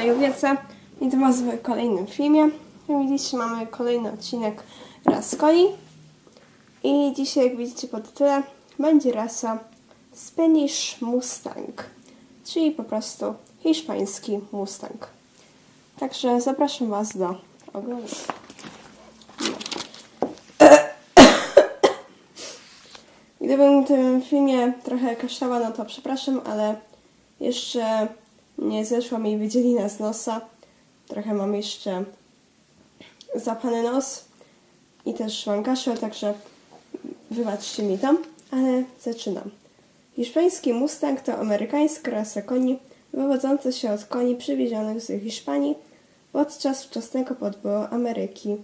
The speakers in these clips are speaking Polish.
tutaj Wieca. Witam Was w kolejnym filmie. Jak widzicie mamy kolejny odcinek ras koni. I dzisiaj jak widzicie po tytule będzie rasa Spanish Mustang. Czyli po prostu hiszpański Mustang. Także zapraszam Was do oglądania. Gdybym w tym filmie trochę kaszlała, no to przepraszam, ale jeszcze nie zeszła mi wydzielina z nosa. Trochę mam jeszcze zapany nos i też mam kaszel, także wybaczcie mi to, ale zaczynam. Hiszpański Mustang to amerykańska rasa koni wywodząca się od koni przywiezionych z Hiszpanii podczas wczesnego podboju Ameryki.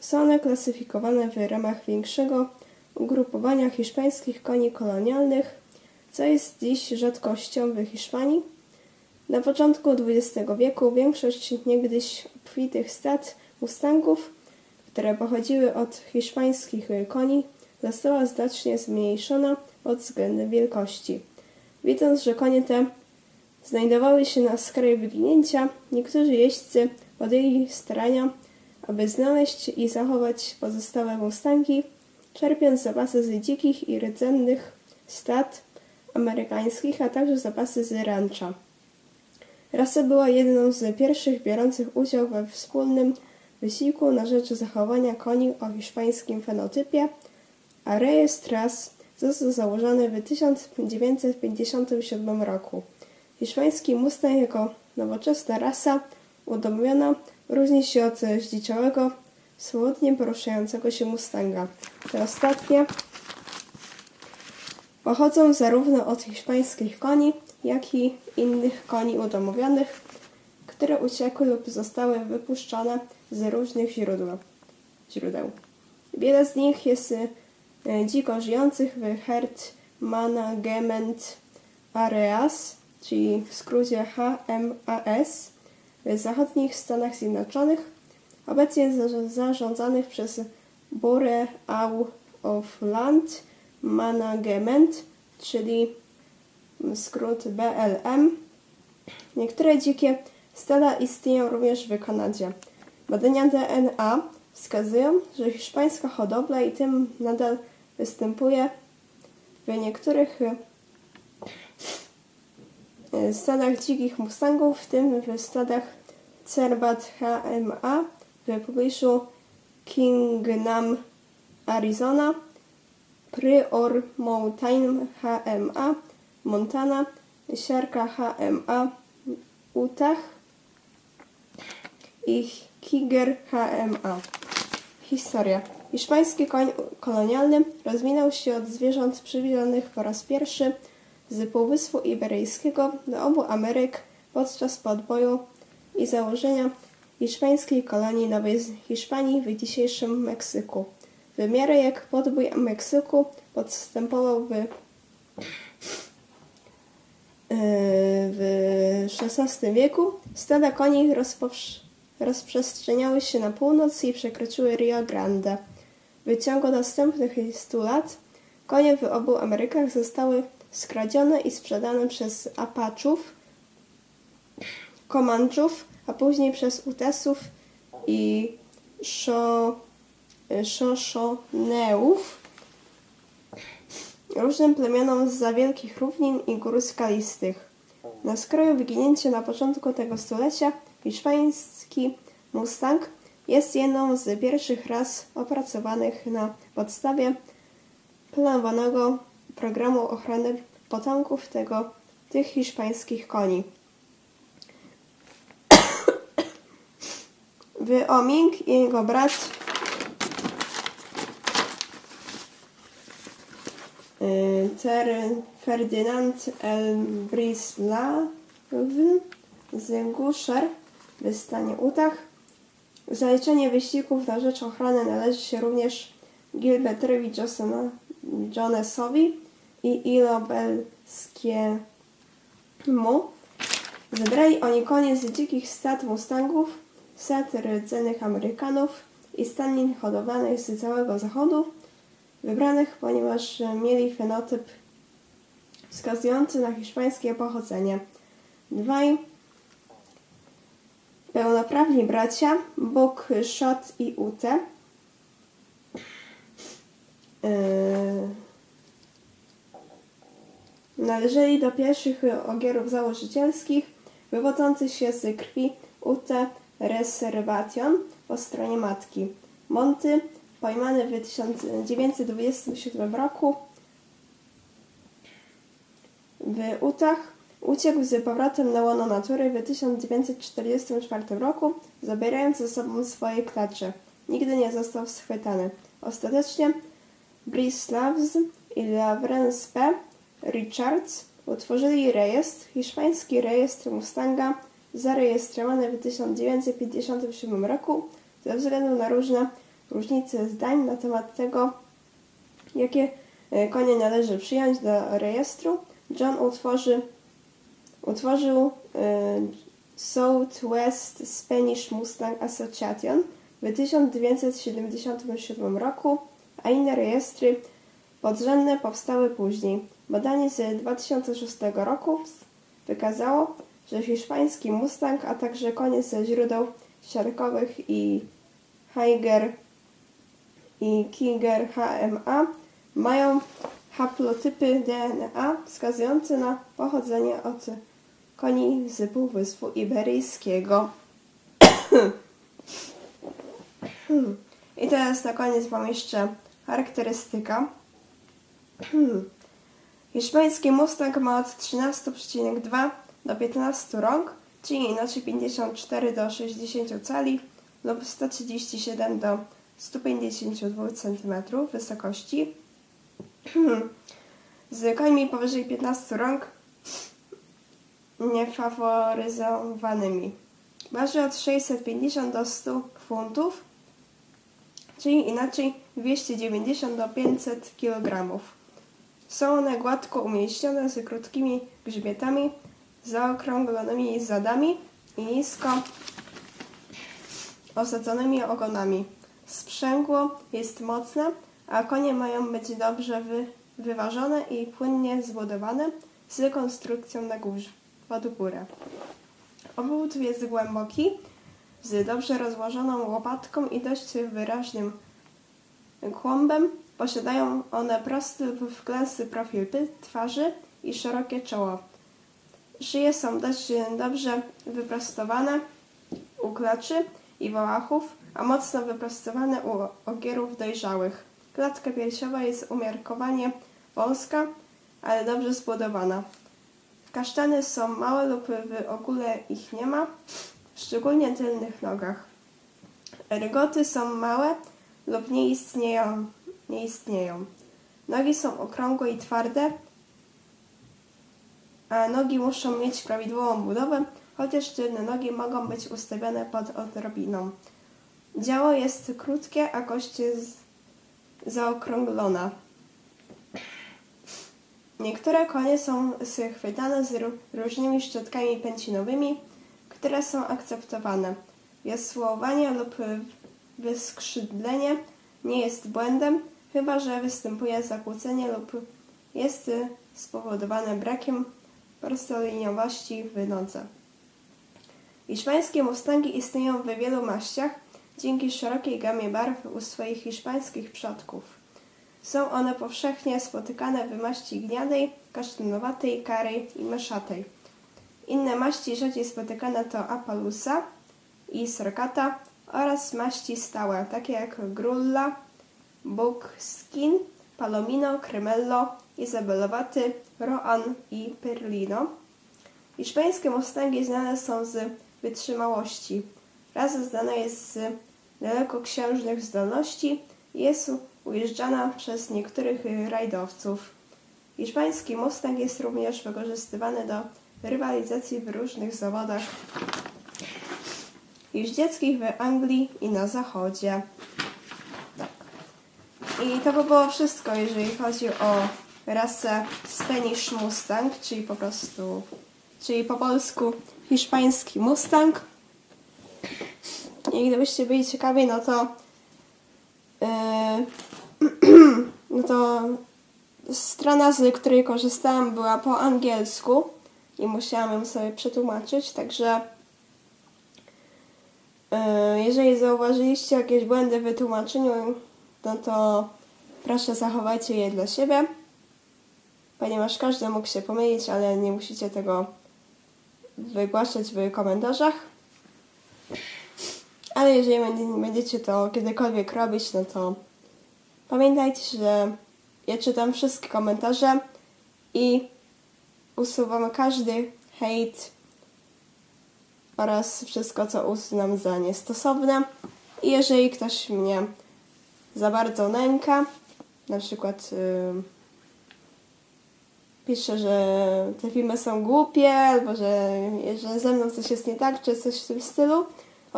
Są one klasyfikowane w ramach większego ugrupowania hiszpańskich koni kolonialnych, co jest dziś rzadkością w Hiszpanii. Na początku XX wieku większość niegdyś obfitych stad mustangów, które pochodziły od hiszpańskich koni, została znacznie zmniejszona pod względem wielkości. Widząc, że konie te znajdowały się na skraju wyginięcia, niektórzy jeźdźcy podjęli starania, aby znaleźć i zachować pozostałe mustangi, czerpiąc zapasy z dzikich i rdzennych stad amerykańskich, a także zapasy z rancha. Rasa była jedną z pierwszych biorących udział we wspólnym wysiłku na rzecz zachowania koni o hiszpańskim fenotypie, a rejestr ras został założony w 1957 roku. Hiszpański Mustang jako nowoczesna rasa udomowiona różni się od zdziczałego, swobodnie poruszającego się Mustanga. Te ostatnie pochodzą zarówno od hiszpańskich koni, jak i innych koni udomowionych, które uciekły lub zostały wypuszczone z różnych źródeł. źródeł. Wiele z nich jest e, dziko żyjących w herd management areas, czyli w skrócie HMAS, w zachodnich Stanach Zjednoczonych, obecnie zarządzanych przez Bureau of Land Management, czyli skrót BLM. Niektóre dzikie stada istnieją również w Kanadzie. Badania DNA wskazują, że hiszpańska hodowla i tym nadal występuje w niektórych e, stadach dzikich mustangów, w tym w stadach Cerbat HMA w pobliżu Kingnam, Arizona, Prior Mountain HMA Montana, siarka HMA Utah i Kiger HMA. Historia. Hiszpański koń kolonialny rozwinął się od zwierząt przywiezonych po raz pierwszy z Półwyspu Iberyjskiego do obu Ameryk podczas podboju i założenia hiszpańskiej kolonii Nowej Hiszpanii w dzisiejszym Meksyku. W jak podbój Meksyku podstępował w w XVI wieku stada koni rozprzestrzeniały się na północ i przekroczyły Rio Grande. W ciągu następnych 100 lat konie w obu Amerykach zostały skradzione i sprzedane przez Apachów, Komanczów, a później przez Utesów i Shoshoneów różnym plemionom z wielkich równin i gór skalistych. Na skraju wyginięcia na początku tego stulecia hiszpański Mustang jest jedną z pierwszych ras opracowanych na podstawie planowanego programu ochrony potomków tego, tych hiszpańskich koni. Wyoming i jego brat Ferdynand Elbrislaw z Guszer w stanie Utah. Zaliczenie wyścigów na rzecz ochrony należy się również Gilbertowi Jonesowi i Ilo Belskiemu. Zebrali oni konie z dzikich stad mustangów, stad rdzennych Amerykanów i stadnin hodowanych z całego zachodu, wybranych, ponieważ mieli fenotyp wskazujący na hiszpańskie pochodzenie. Dwaj pełnoprawni bracia, Bóg, Szot i Ute. Yy, należeli do pierwszych ogierów założycielskich, wywodzących się z krwi Ute Reservation po stronie matki. Monty, pojmany w 1927 roku w Utah, uciekł z powrotem na łono natury w 1944 roku, zabierając ze sobą swoje klacze. Nigdy nie został schwytany. Ostatecznie Brislavs i Lawrence P. Richards utworzyli rejestr, hiszpański rejestr Mustanga, zarejestrowany w 1957 roku ze względu na różne różnice zdań na temat tego, jakie e, konie należy przyjąć do rejestru. John utworzy, utworzył e, Southwest Spanish Mustang Association w 1977 roku, a inne rejestry podrzędne powstały później. Badanie z 2006 roku wykazało, że hiszpański Mustang, a także konie ze źródeł siarkowych i Heiger i Kiger HMA mają haplotypy DNA wskazujące na pochodzenie od koni z Półwyspu Iberyjskiego. I teraz na koniec mam jeszcze charakterystyka. Hiszpański Mustang ma od 13,2 do 15 rąk, czyli inaczej 54 do 60 cali lub 137 do 152 cm wysokości. Z końmi powyżej 15 rąk niefaworyzowanymi. Waży od 650 do 100 funtów, czyli inaczej 290 do 500 kg. Są one gładko umieścione z krótkimi grzbietami, zaokrąglonymi zadami i nisko osadzonymi ogonami. Sprzęgło jest mocne, a konie mają być dobrze wy, wyważone i płynnie zbudowane z konstrukcją na górze, pod górę. Obwód jest głęboki, z dobrze rozłożoną łopatką i dość wyraźnym kłąbem. Posiadają one prosty lub wklęsty profil twarzy i szerokie czoło. Szyje są dość dobrze wyprostowane u klaczy i wołachów, a mocno wyprostowane u ogierów dojrzałych. Klatka piersiowa jest umiarkowanie wąska, ale dobrze zbudowana. Kasztany są małe lub w ogóle ich nie ma, szczególnie tylnych nogach. Rygoty są małe lub nie istnieją. Nie istnieją. Nogi są okrągłe i twarde, a nogi muszą mieć prawidłową budowę, chociaż tylne nogi mogą być ustawione pod odrobiną. Działo jest krótkie, a kość jest zaokrąglona. Niektóre konie są schwytane z różnymi szczotkami pęcinowymi, które są akceptowane. Wiosłowanie lub wyskrzydlenie nie jest błędem, chyba że występuje zakłócenie lub jest spowodowane brakiem prostoliniowości w nodze. Hiszpańskie mustangi istnieją w wielu maściach dzięki szerokiej gamie barw u swoich hiszpańskich przodków. Są one powszechnie spotykane w maści gniadej, kasztanowatej, karej i meszatej. Inne maści rzadziej spotykane to Appaloosa i Sorkata oraz maści stałe, takie jak Grulla, Buckskin, Palomino, Cremello, Izabelowaty, Roan i Perlino. Hiszpańskie mustangi znane są z wytrzymałości. Rasa znana jest z dalekosiężnych zdolności i jest ujeżdżana przez niektórych rajdowców. Hiszpański Mustang jest również wykorzystywany do rywalizacji w różnych zawodach jeździeckich w Anglii i na zachodzie. Tak. I to by było wszystko, jeżeli chodzi o rasę Spanish Mustang, czyli po prostu, czyli po polsku hiszpański Mustang. I gdybyście byli ciekawi, no to yy, no to strona, z której korzystałam, była po angielsku i musiałam ją sobie przetłumaczyć, także Yy, Jeżeli zauważyliście jakieś błędy w tłumaczeniu, no to proszę zachowajcie je dla siebie, ponieważ każdy mógł się pomylić, ale nie musicie tego wygłaszać w komentarzach. Ale jeżeli będzie- będziecie to kiedykolwiek robić, no to pamiętajcie, że ja czytam wszystkie komentarze i usuwam każdy hejt oraz wszystko, co uznam za niestosowne. I jeżeli ktoś mnie za bardzo nęka, na przykład yy, pisze, że te filmy są głupie, albo że, że ze mną coś jest nie tak, czy coś w tym stylu,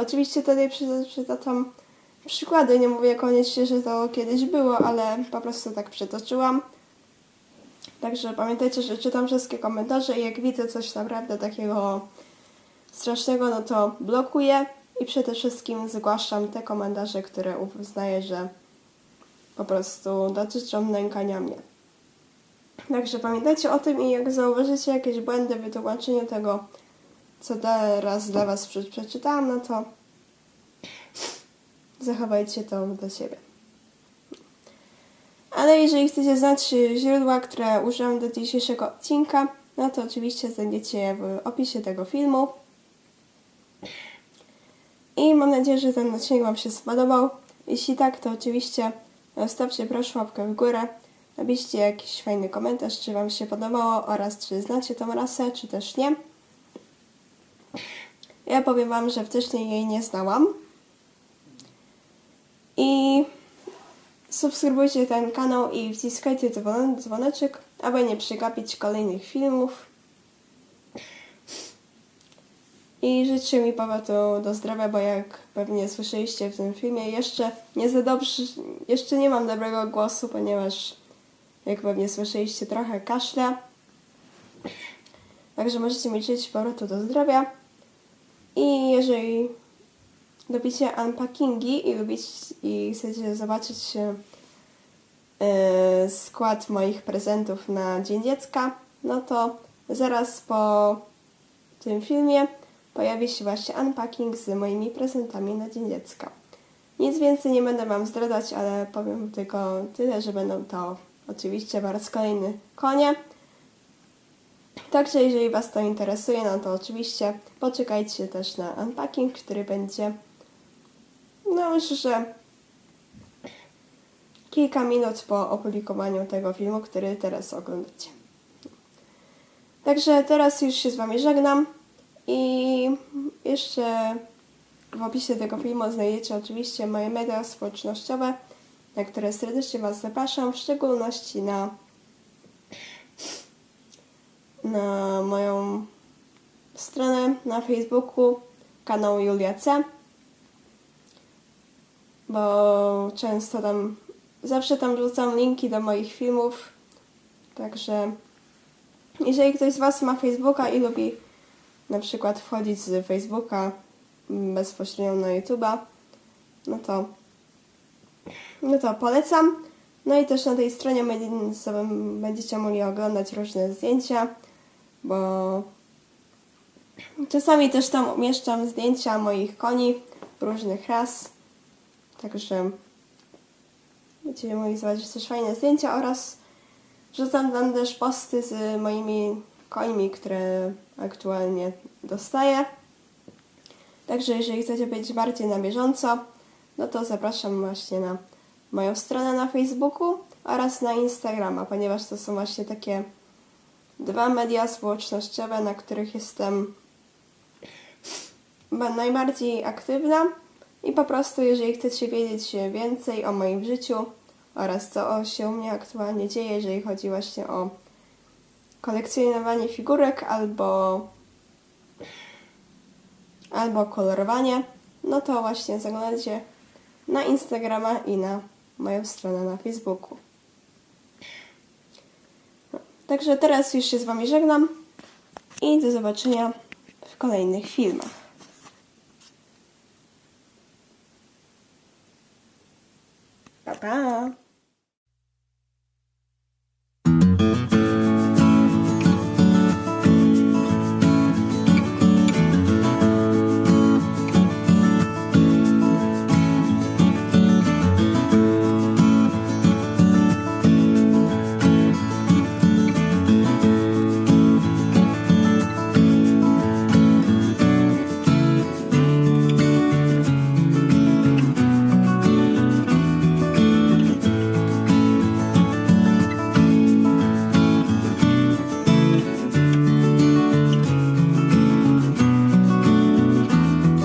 oczywiście tutaj przy- przytaczam przykłady, nie mówię koniecznie, że to kiedyś było, ale po prostu tak przytoczyłam. Także pamiętajcie, że czytam wszystkie komentarze i jak widzę coś naprawdę takiego strasznego, no to blokuję i przede wszystkim zgłaszam te komentarze, które uznaję, że po prostu dotyczą nękania mnie. Także pamiętajcie o tym i jak zauważycie jakieś błędy w wytłumaczeniu tego, co teraz dla Was prze- przeczytałam, no to zachowajcie to dla siebie. Ale jeżeli chcecie znać źródła, które użyłam do dzisiejszego odcinka, no to oczywiście znajdziecie je w opisie tego filmu. I mam nadzieję, że ten odcinek Wam się spodobał. Jeśli tak, to oczywiście zostawcie proszę łapkę w górę. Napiszcie jakiś fajny komentarz, czy Wam się podobało oraz czy znacie tą rasę, czy też nie. Ja powiem Wam, że wcześniej jej nie znałam. I subskrybujcie ten kanał i wciskajcie dzwon- dzwoneczek, aby nie przegapić kolejnych filmów. I życzę mi powrotu do zdrowia, bo jak pewnie słyszeliście w tym filmie, jeszcze nie za dobrze, jeszcze nie mam dobrego głosu, ponieważ jak pewnie słyszeliście trochę kaszle. Także możecie mi życzyć powrotu do zdrowia. I jeżeli lubicie unpackingi i lubicie i chcecie zobaczyć e, skład moich prezentów na Dzień Dziecka, no to zaraz po tym filmie pojawi się właśnie unpacking z moimi prezentami na Dzień Dziecka. Nic więcej nie będę Wam zdradzać, ale powiem tylko tyle, że będą to oczywiście po raz kolejny konie. Także jeżeli Was to interesuje, no to oczywiście poczekajcie też na unpacking, który będzie no myślę, że kilka minut po opublikowaniu tego filmu, który teraz oglądacie. Także teraz już się z Wami żegnam i jeszcze w opisie tego filmu znajdziecie oczywiście moje media społecznościowe, na które serdecznie Was zapraszam, w szczególności na, na moją stronę na Facebooku, kanał Julia C. Bo często tam, zawsze tam wrzucam linki do moich filmów, także jeżeli ktoś z Was ma Facebooka i lubi na przykład wchodzić z Facebooka bezpośrednio na YouTube'a, no to no to polecam. No i też na tej stronie będziecie mogli oglądać różne zdjęcia, bo czasami też tam umieszczam zdjęcia moich koni różnych ras. Także będziecie mogli zobaczyć też fajne zdjęcia oraz wrzucam tam też posty z moimi końmi, które aktualnie dostaję. Także jeżeli chcecie być bardziej na bieżąco, no to zapraszam właśnie na moją stronę na Facebooku oraz na Instagrama, ponieważ to są właśnie takie dwa media społecznościowe, na których jestem najbardziej aktywna i po prostu jeżeli chcecie wiedzieć więcej o moim życiu oraz co się u mnie aktualnie dzieje, jeżeli chodzi właśnie o kolekcjonowanie figurek albo albo kolorowanie, no to właśnie zaglądajcie na Instagrama i na moją stronę na Facebooku. Także teraz już się z Wami żegnam i do zobaczenia w kolejnych filmach. Pa, pa!